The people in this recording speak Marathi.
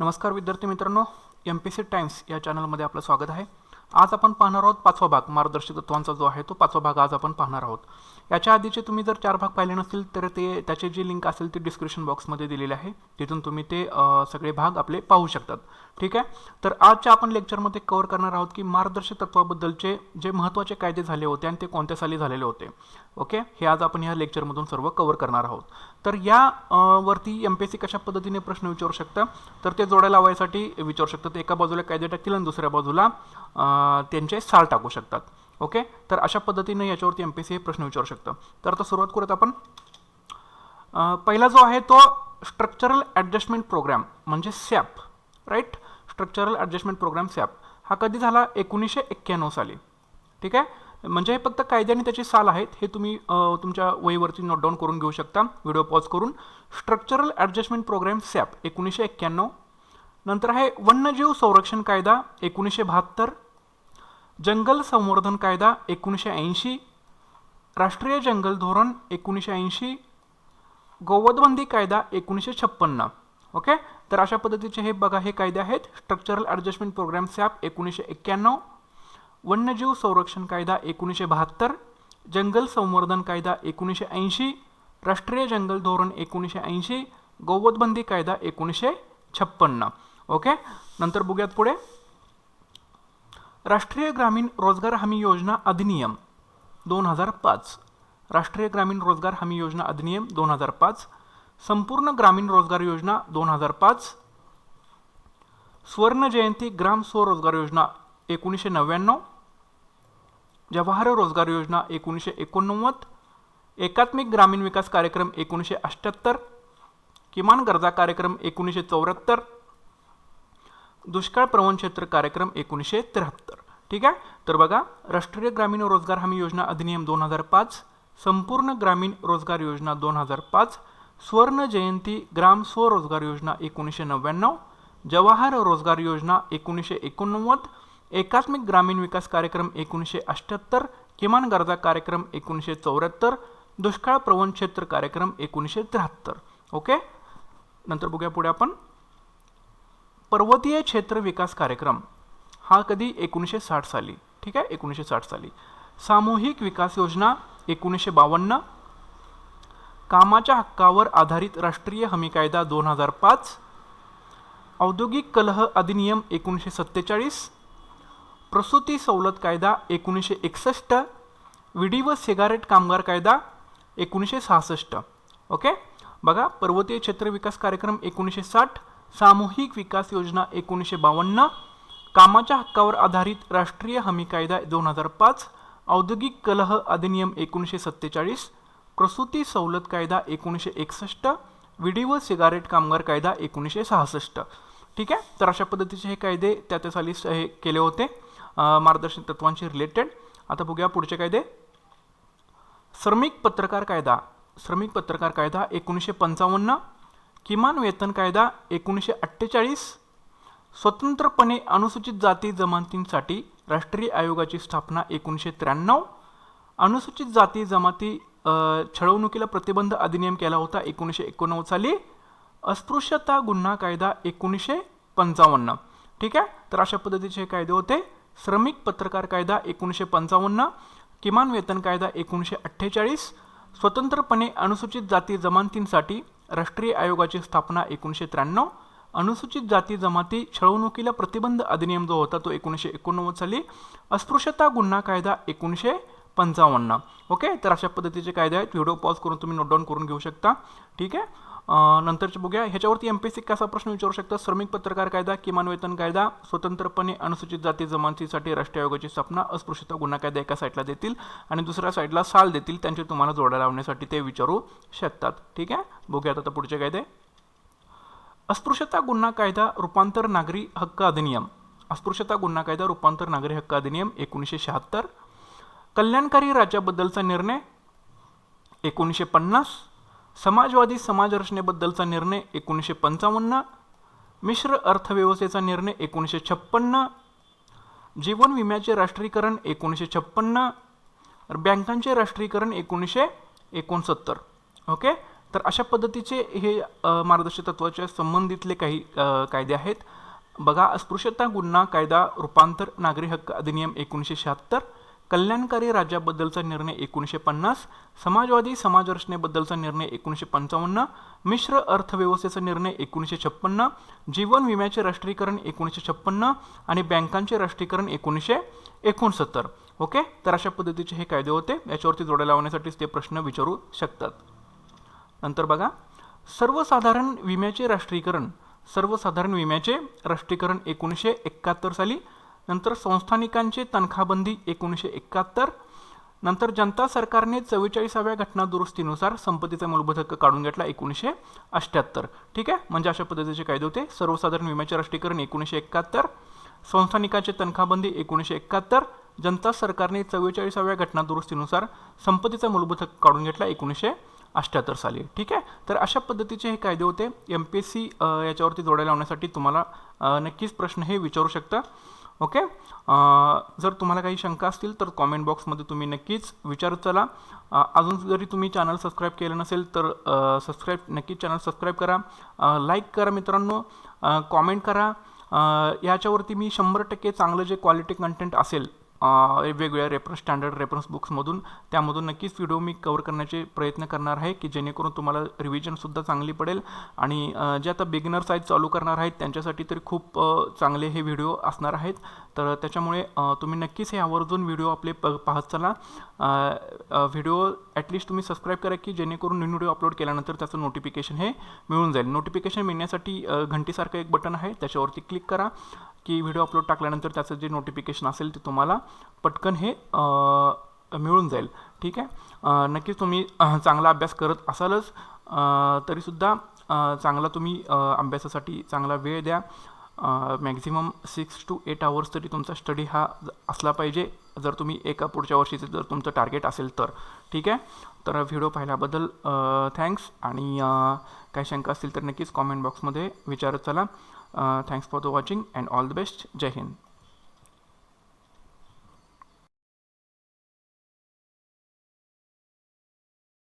नमस्कार विद्यार्थी मित्रांनो एम पी सी टाइम्स या चॅनलमध्ये आपलं स्वागत आहे. आज आपण पाहणार आहोत पाचवा भाग. मार्गदर्शक तत्वांचा जो आहे तो पाचवा भाग आज आपण पाहणार आहोत. याच्या आधीचे तुम्ही जर चार भाग पाहिले नसतील तर ते त्याचे जी लिंक असेल ती डिस्क्रिप्शन बॉक्समध्ये दिलेली आहे. तिथून तुम्ही ते सगळे भाग आपले पाहू शकतात. ठीक आहे? तर आजच्या आपण लेक्चरमध्ये कव्हर करणार आहोत की मार्गदर्शक तत्वाबद्दलचे जे महत्त्वाचे कायदे झाले होते आणि ते कोणत्या साली झालेले होते. ओके? हे आज आपण ह्या लेक्चरमधून सर्व कव्हर करणार आहोत. तर या वरती एम पी एस सी कशा पद्धतीने प्रश्न विचारू शकता? तर ते जोड्या लावायसाठी विचारू शकतात एका बाजूला कायदे टाकतील आणि दुसऱ्या बाजूला त्यांचे साल टाकू शकतात. ओके तर अशा पद्धतीने याच्यावरती एम पी सी हे प्रश्न विचारू शकतं. तर आता सुरुवात करूयात आपण. पहिला जो आहे तो स्ट्रक्चरल ॲडजस्टमेंट प्रोग्राम म्हणजे SAP right structural adjustment programme SAP हा कधी झाला? एकोणीसशे एक्क्याण्णव साली. ठीक आहे? म्हणजे हे फक्त कायद्याने आणि साल आहेत हे तुम्ही तुमच्या वहीवरती नोट डाऊन करून घेऊ शकता. व्हिडिओ पॉज करून. स्ट्रक्चरल ॲडजस्टमेंट प्रोग्राम सॅप एकोणीसशे एक्क्याण्णव. नंतर आहे वन्यजीव संरक्षण कायदा एकोणीसशे बहात्तर. जंगल संवर्धन कायदा एकोणीसशे ऐंशी राष्ट्रीय जंगल धोरण एकोणीसशे ऐंशी गोवधबंदी कायदा एकोणीसशे छप्पन्न. ओके तर अशा पद्धतीचे हे बघा हे कायदे आहेत. स्ट्रक्चरल ॲडजस्टमेंट प्रोग्राम सॅप एकोणीसशे एक्क्याण्णव. वन्यजीव संरक्षण कायदा एकोणीसशे बहात्तर. जंगल संवर्धन कायदा एकोणीसशे ऐंशी. राष्ट्रीय जंगल धोरण एकोणीसशे ऐंशी. गोवधबंदी कायदा एकोणीसशे छप्पन्न. ओके नंतर बघूयात पुढे. राष्ट्रीय ग्रामीण रोजगार हमी योजना अधिनियम दोन हजार पाच. राष्ट्रीय ग्रामीण रोजगार हमी योजना अधिनियम दोन हजार पाच. संपूर्ण ग्रामीण रोजगार योजना दोन हजार पाच. स्वर्ण जयंती ग्राम स्वरोजगार योजना एकोणीसशे नव्याण्णव. जवाहर रोजगार योजना एकोणीसशे एकोणनव्वद. एकात्मिक ग्रामीण विकास कार्यक्रम एकोणीसशे अठ्ठ्याहत्तर किमान गरजा कार्यक्रम एकोणीसशे चौऱ्याहत्तर. दुष्काळ प्रवण क्षेत्र कार्यक्रम एकोणीसशे त्र्याहत्तर. ठीक आहे? तर बघा राष्ट्रीय ग्रामीण रोजगार हमी योजना अधिनियम दोन हजार पाच संपूर्ण ग्रामीण रोजगार योजना दोन हजार पाच स्वर्ण जयंती ग्राम स्वरोजगार योजना एकोणीसशे नव्याण्णव जवाहर रोजगार योजना एकोणीसशे एकोणनव्वद एकात्मिक ग्रामीण विकास कार्यक्रम एकोणीसशे अठ्ठ्याहत्तर किमान गरजा कार्यक्रम एकोणीसशे चौऱ्याहत्तर दुष्काळ प्रवण क्षेत्र कार्यक्रम एकोणीसशे त्र्याहत्तर. ओके? नंतर बघूया पुढे आपण. पर्वतीय क्षेत्र विकास कार्यक्रम हा कधी एकोणीसशे साठ साली ठीक आहे? एकोणीसशे साठ साली. सामूहिक विकास योजना एकोणीसशे बावन्न. कामाच्या हक्कावर आधारित राष्ट्रीय हमी कायदा दोन हजार पाच. औद्योगिक कलह अधिनियम एकोणीसशे सत्तेचाळीस. प्रसूती सवलत कायदा एकोणीसशे एकसष्ट. विडी व सिगारेट कामगार कायदा एकोणीसशे सहासष्ट. ओके? बघा पर्वतीय क्षेत्र विकास कार्यक्रम एकोणीसशे साठ. सामूहिक विकास योजना एकोणीसशे बावन्न कामाच्या हक्कावर आधारित राष्ट्रीय हमी कायदा दोन हजार पाच औद्योगिक कलह अधिनियम एकोणीसशे सत्तेचाळीस प्रसूती सवलत कायदा एकोणीसशे एकसष्ट विडी व सिगारेट कामगार कायदा एकोणीसशे सहासष्ट. ठीक आहे? तर अशा पद्धतीचे हे कायदे त्या त्या साली हे केले होते. मार्गदर्शक तत्वांशी रिलेटेड आता बघूया पुढचे कायदे. श्रमिक पत्रकार कायदा. श्रमिक पत्रकार कायदा एकोणीसशे पंचावन्न किमान वेतन कायदा एकोणीसशे अठ्ठेचाळीस स्वतंत्रपणे अनुसूचित जाती जमातींसाठी राष्ट्रीय आयोगाची स्थापना एकोणीसशे त्र्याण्णव अनुसूचित जाती जमाती छळवणुकीला प्रतिबंध अधिनियम केला होता एकोणीसशे एकोणनव्वद साली अस्पृश्यता गुन्हा कायदा एकोणीसशे पंचावन्न. ठीक आहे? तर अशा पद्धतीचे हे कायदे होते. श्रमिक पत्रकार कायदा एकोणीसशे पंचावन्न किमान वेतन कायदा एकोणीसशे अठ्ठेचाळीस स्वतंत्रपणे अनुसूचित जाती जमातींसाठी राष्ट्रीय आयोगाची स्थापना एकोणीसशे त्र्याण्णव. अनुसूचित जाती जमाती छळवणुकीला प्रतिबंध अधिनियम जो होता तो एकोणीसशे एकोणनव्वद साली. अस्पृश्यता गुन्हा कायदा एकोणीसशे पंचावन्न. ओके तर अशा पद्धतीचे कायदे आहेत. व्हिडिओ पॉज करून तुम्ही नोट डाऊन करून घेऊ शकता. ठीक आहे? नंतरचे बघूया. ह्याच्यावरती एम पी सी कसा प्रश्न विचारू शकता? श्रमिक पत्रकार कायदा किमान वेतन कायदा स्वतंत्रपणे अनुसूचित जाती जमातीसाठी राष्ट्रीय आयोगाची स्थापना अस्पृश्यता गुन्हा कायदा एका साईडला देतील आणि दुसऱ्या साईडला साल देतील. त्यांचे तुम्हाला जोड्या लावण्यासाठी ते विचारू शकतात. ठीक आहे? बघूयात आता पुढचे कायदे. अस्पृश्यता गुन्हा कायदा रूपांतर नागरी हक्क अधिनियम. अस्पृश्यता गुन्हा कायदा रूपांतर नागरी हक्क अधिनियम एकोणीसशे शहात्तर. कल्याणकारी राज्याबद्दलचा निर्णय? एकोणीसशे पन्नास. समाजवादी समाजरचनेबद्दलचा निर्णय एकोणीसशे पंचावन्न. मिश्र अर्थव्यवस्थेचा निर्णय एकोणीसशे छप्पन्न. जीवन विम्याचे राष्ट्रीयकरण एकोणीसशे छप्पन्न. बँकांचे राष्ट्रीयकरण एकोणीसशे एकोणसत्तर. ओके? तर अशा पद्धतीचे हे मार्गदर्शक तत्वाच्या संबंधितले काही कायदे आहेत. बघा अस्पृश्यता गुन्हा कायदा रूपांतर नागरी हक्क अधिनियम एकोणीसशे शहात्तर. कल्याणकारी राज्याबद्दलचा निर्णय एकोणीसशे पन्नास समाजवादी समाजरचनेबद्दलचा निर्णय एकोणीसशे पंचावन्न मिश्र अर्थव्यवस्थेचा निर्णय एकोणीसशे छप्पन्न जीवन विम्याचे राष्ट्रीयकरण एकोणीसशे छप्पन्न आणि बँकांचे राष्ट्रीयकरण एकोणीसशे एकोणसत्तर. ओके? तर अशा पद्धतीचे हे कायदे होते. याच्यावरती जोड्या लावण्यासाठीच ते प्रश्न विचारू शकतात. नंतर बघा. सर्वसाधारण विम्याचे राष्ट्रीयकरण सर्वसाधारण विम्याचे राष्ट्रीयकरण एकोणीसशे एकाहत्तर साली नंतर संस्थानिकांची तनखाबंदी एकोणीसशे एकाहत्तर नंतर जनता सरकारने चव्वेचाळीसाव्या घटना दुरुस्तीनुसार संपत्तीचा मूलभूत हक्क काढून घेतला एकोणीसशे अष्ट्याहत्तर ठीक आहे? म्हणजे अशा पद्धतीचे कायदे होते. सर्वसाधारण विम्याचे राष्ट्रीयकरण एकोणीसशे एकाहत्तर संस्थानिकांचे तनखाबंदी एकोणीसशे एकाहत्तर जनता सरकारने चव्वेचाळीसाव्या घटना दुरुस्तीनुसार संपत्तीचा मूलभूत हक्क काढून घेतला एकोणीसशे अठ्ठ्याहत्तर साली. ठीक आहे? तर अशा पद्धतीचे हे कायदे होते. एम पी एस सी याच्यावरती जोडायला लावण्यासाठी तुम्हाला नक्कीच प्रश्न हे विचारू शकता. ओके? जर तुम्हाला काही शंका असतील तर कॉमेंट बॉक्समध्ये तुम्ही नक्कीच विचारत चला. अजून जरी तुम्ही चॅनल सबस्क्राईब केलं नसेल तर सबस्क्राईब नक्कीच चॅनल सबस्क्राईब करा. लाईक करा मित्रांनो. कॉमेंट करा. याच्यावरती मी शंभर टक्के चांगलं जे क्वालिटी कंटेंट असेल वेगवेगळ्या रेफरन्स स्टँडर्ड रेफरन्स बुक्समधून त्यामधून नक्कीच व्हिडिओ मी कवर करण्याचे प्रयत्न करणार आहे की जेणेकरून तुम्हाला रिव्हिजनसुद्धा चांगली पडेल. आणि जे आता बिगिनर्स आहेत चालू करणार आहेत त्यांच्यासाठी तरी खूप चांगले हे व्हिडिओ असणार आहेत. तर त्याच्यामुळे तुम्ही नक्कीच हे आवर्जून व्हिडिओ आपले प पाहत चला. व्हिडिओ ॲटलिस्ट तुम्ही सबस्क्राईब करा की जेणेकरून न्यू व्हिडिओ अपलोड केल्यानंतर त्याचं नोटिफिकेशन हे मिळून जाईल. नोटिफिकेशन मिळण्यासाठी घंटीसारखं एक बटन आहे. त्याच्यावरती क्लिक करा की व्हिडिओ अपलोड टाकल्यानंतर त्याचं जे नोटिफिकेशन असेल ते तुम्हाला पटकन हे मिळून जाईल. ठीक आहे? नक्कीच तुम्ही चांगला अभ्यास करत असालच. तरीसुद्धा चांगला तुम्ही अभ्यासासाठी चांगला वेळ द्या. Maximum six to eight hours तरी तुमचा स्टडी हा ज- असला पाहिजे. जर तुम्ही एका पुढच्या वर्षीचं जर तुमचं टार्गेट असेल तर. ठीक आहे? तर व्हिडिओ पाहिल्याबद्दल थँक्स आणि काही शंका असतील तर नक्कीच कॉमेंट बॉक्समध्ये विचारत चला. Thanks for the watching and all the best Jai Hind.